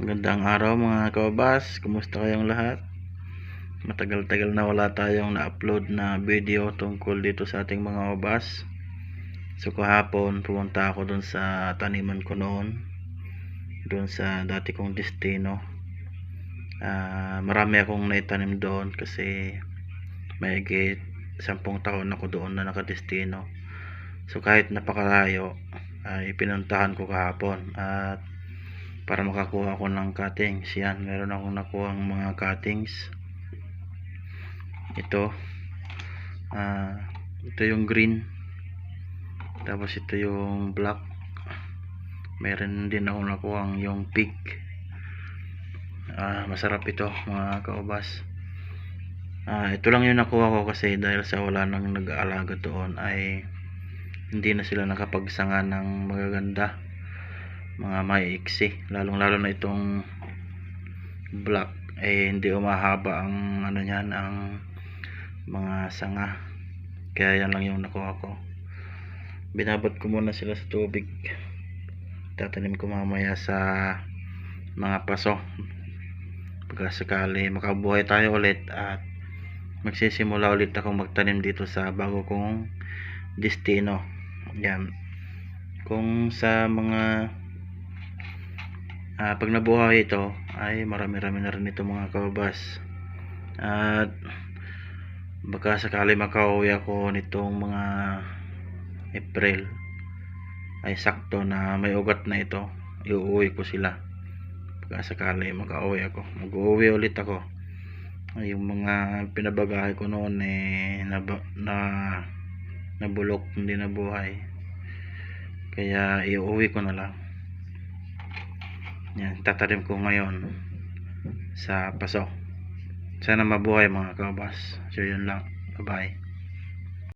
Magandang araw mga kababas, kumusta kayong lahat? Matagal-tagal na wala tayong na-upload na video tungkol dito sa ating mga kababas. So kahapon pumunta ako dun sa taniman ko noon, dun sa dati kong destino. Ah, marami akong naitanim doon kasi may sampung taon ako doon na nakadestino. So kahit napakalayo, ay pinuntahan ko kahapon at para makakuha ako ng cuttings. Yan meron akong nakuha mga cuttings. Ito. Ah ito yung green. Tapos ito yung black. Meron din akong nakuha yung pink. Ah masarap ito mga kaubas. Ah ito lang yung nakuha ko kasi dahil sa wala nang nag-aalaga doon ay hindi na sila nakapagsanga ng magaganda mga maiiksi lalong lalo na itong black. Eh hindi umahaba ang ano niyan ang mga sanga. Kaya yan lang yung nakuha ko. Binabad ko muna sila sa tubig. Tatanim ko mamaya sa mga paso. Pagka sakali makabuhay tayo ulit at magsisimula ulit akong magtanim dito sa bago kong destino. Yan. Kung sa mga uh, pag nabuhay ito ay marami-rami na rin ito mga kababas at baka sakali makauwi ako nitong mga April ay sakto na may ugat na ito iuwi ko sila. Baka sakali makauwi ako. Mag-uwi ulit ako. Yung mga pinabagahe ko noon eh na, na nabulok hindi nabuhay. Kaya iuwi ko na lang yan, tatanim ko ngayon sa paso. Sana mabuhay mga kabas. So yun lang. Bye-bye.